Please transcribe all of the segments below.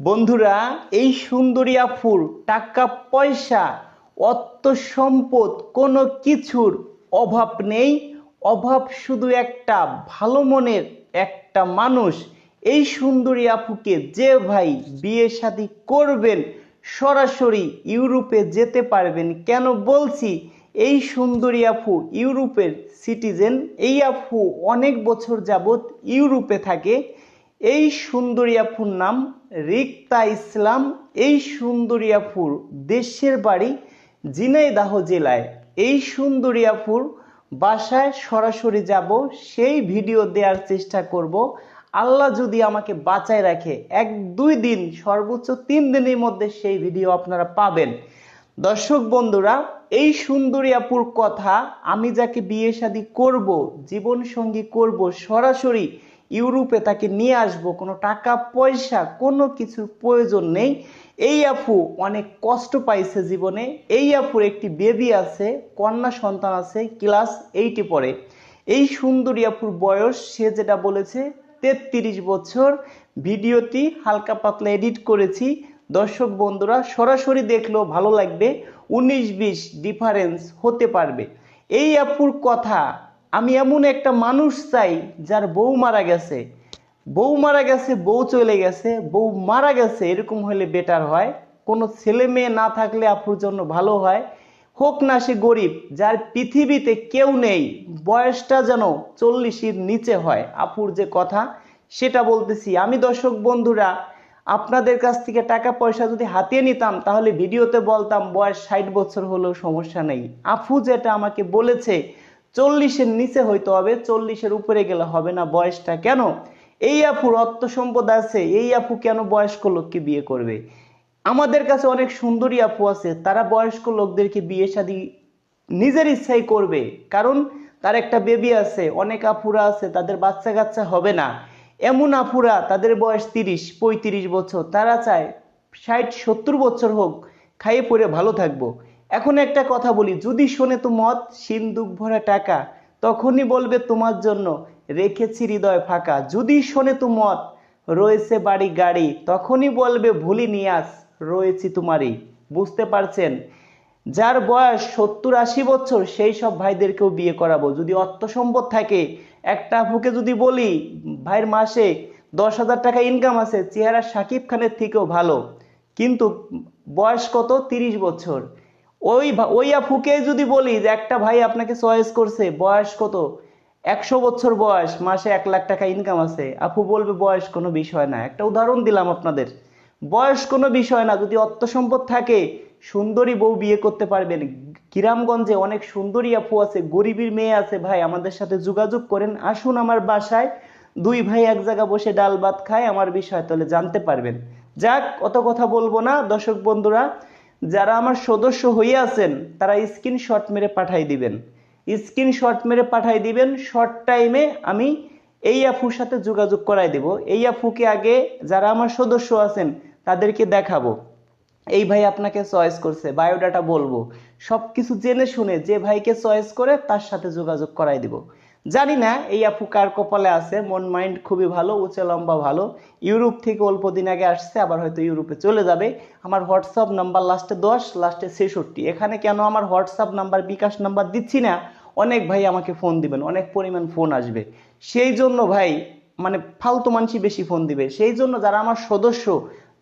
বন্ধুরা, এই সুন্দরী আফুর টাকা, পয়সা, অর্থ সম্পদ, কোনো কিছুর অভাব নেই। অভাব শুধু একটা ভালো মনের একটা মানুষ। এই সুন্দরী আপুকে যে ভাই বিয়ে শাদী করবেন, সরাসরি ইউরোপে যেতে পারবেন কেন বলছি? এই সুন্দরী আপু ইউরোপের সিটিজেন, এই আপু অনেক বছর যাবৎ ইউরোপে থাকে। এই সুন্দরী নাম রিক্তা ইসলাম, এই সুন্দরী আপুর দেশের বাড়ি জিনাইদাহ জেলায়। এই সুন্দরী আপুর বাসায় সরাসরি যাব, সেই ভিডিও দেওয়ার চেষ্টা করব। আল্লাহ যদি আমাকে বাঁচায় রাখে, এক দুই দিন, সর্বোচ্চ তিন দিনের মধ্যে সেই ভিডিও আপনারা পাবেন। দর্শক বন্ধুরা, এই সুন্দরী আপুর কথা আমি যাকে বিয়ে শাদী করব জীবন সঙ্গী করব সরাসরি ইউরোপে তাকে নিয়ে আসব, কোনো টাকা, পয়সা, কোনো কিছুর প্রয়োজন নেই। এই আপু অনেক কষ্ট পাইছে জীবনে। এই আপুর একটি বেবি আছে, কন্যা সন্তান আছে ক্লাস এইটে পড়ে। এই সুন্দরী আপুর বয়স, সে যেটা বলেছে, তেত্রিশ বছর। ভিডিওটি হালকা পাতলা এডিট করেছি। দর্শক বন্ধুরা, সরাসরি দেখলেও ভালো লাগবে। উনিশ বিশ ডিফারেন্স হতে পারবে। এই আপুর কথা আমি এমন একটা মানুষ চাই যার বউ মারা গেছে। বউ মারা গেছে, বউ চলে গেছে, বউ মারা গেছে, এরকম হলে বেটার হয়। কোনো ছেলে মেয়ে না থাকলে আপুর জন্য ভালো হয়। হোক না সে গরিব, যার পৃথিবীতে কেউ নেই, বয়সটা যেন চল্লিশের নিচে হয়, আপুর যে কথা, সেটা বলতেছি। আমি দর্শক বন্ধুরা, আপনাদের কাছ থেকে টাকা পয়সা যদি হাতিয়ে নিতাম, তাহলে ভিডিওতে বলতাম, বয়স ষাট বছর হলেও সমস্যা নেই। আফু যেটা আমাকে বলেছে চল্লিশের নিচে হইতে হবে, চল্লিশের উপরে গেলে হবে না বয়সটা কেন? এই আফুর অর্থ সম্পদ আছে, এই আপু কেন বয়স্ক লোককে বিয়ে করবে? আমাদের কাছে অনেক সুন্দরী আপু আছে, তারা বয়স্ক লোকদেরকে বিয়ে শাদী নিজের ইচ্ছাই করবে, কারণ তার একটা বেবি আছে, অনেক আপুরা আছে, তাদের বাচ্চা কাচ্চা হবে না। এমন আপুরা, তাদের বয়স তিরিশ, পঁয়ত্রিশ বছর, তারা চায় ষাট, সত্তর বছর হোক, খাইয়ে পরে ভালো থাকব। এখন একটা কথা বলি, যদি শোনে তো মত সিন্দুক ভরা টাকা, তখনই বলবে তোমার জন্য, রেখেছি হৃদয় ফাঁকা। যদি শোনে তো মত রয়েছে বাড়ি গাড়ি। তখনই বলবে, ভুলি নিয়াস রয়েছি তোমারই। বুঝতে পারছেন? যার বয়স সত্তর আশি বছর, সেই সব ভাইদেরকেও বিয়ে করাবো। যদি অর্থ সম্পদ থাকে, একটা আপুকে যদি বলি, ভাইয়ের মাসে দশ হাজার টাকা ইনকাম আছে, চেহারা সাকিব খানের থেকেও ভালো। কিন্তু বয়স কত? তিরিশ বছর। ওই ওই আপুকে যদি বলি যে একটা ভাই আপনাকে চয়েস করছে, বয়স কত? একশো বছর বয়স, মাসে এক লাখ টাকা ইনকাম আছে। আপু বলবে বয়স কোনো বিষয় না। একটা উদাহরণ দিলাম আপনাদের। বয়স কোনো বিষয় না, যদি অর্থ সম্পদ থাকে, সুন্দরী বউ বিয়ে করতে পারবেন। গ্রামগঞ্জে অনেক সুন্দরী আপু আছে, গরিবের মেয়ে আছে ভাই, আমাদের সাথে যোগাযোগ করেন, আসুন আমার বাসায়। দুই ভাই এক জায়গা বসে ডাল ভাত খায়, আমার বিষয়, তাহলে জানতে পারবেন। যাক, অত কথা বলব না। দর্শক বন্ধুরা যারা আমার সদস্য হয়ে আছেন, তারা স্ক্রিনশট মেরে পাঠাই দিবেন। স্ক্রিনশট মেরে পাঠাই দিবেন শর্ট টাইমে আমি এই আফুর সাথে যোগাযোগ করাই দেব। এই আফুকে আগে যারা আমার সদস্য আছেন, তাদেরকে দেখাবো। এই ভাই আপনাকে চয়েস করছে বায়োডাটা বলব। সবকিছু জেনে শুনে যে ভাইকে চয়েস করে, তার সাথে যোগাযোগ করাই দিব। জানি না, এই আপু কার কপালে আছে? মন, মাইন্ড খুবই ভালো, উঁচে, লম্বা, ভালো। ইউরোপ থেকে অল্প দিন আগে আসছে, আবার হয়তো ইউরোপে চলে যাবে। আমার হোয়াটসঅ্যাপ নাম্বার লাস্টে দশ, লাস্টে ছেষট্টি। এখানে কেন আমার হোয়াটসঅ্যাপ নাম্বার, বিকাশ নাম্বার দিচ্ছি না? অনেক ভাই আমাকে ফোন দিবেন, অনেক পরিমাণ ফোন আসবে। সেই জন্য ভাই মানে ফালতু মানুষই বেশি ফোন দিবে। সেই জন্য যারা আমার সদস্য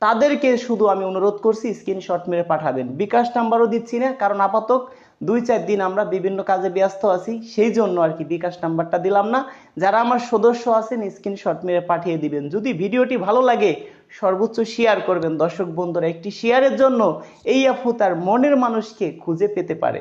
তাদেরকে শুধু আমি অনুরোধ করছি স্ক্রিনশট মেরে পাঠাবেন। বিকাশ নাম্বারও দিচ্ছি না, কারণ আপাতত দুই চার দিন আমরা বিভিন্ন কাজে ব্যস্ত আছি, সেই জন্য আর কি বিকাশ নাম্বারটা দিলাম না। যারা আমার সদস্য আছেন স্ক্রিনশট মেরে পাঠিয়ে দিবেন। যদি ভিডিওটি ভালো লাগে, সর্বোচ্চ শেয়ার করবেন। দর্শক বন্ধুরা, একটি শেয়ারের জন্য এই আপু তার মনের মানুষকে খুঁজে পেতে পারে।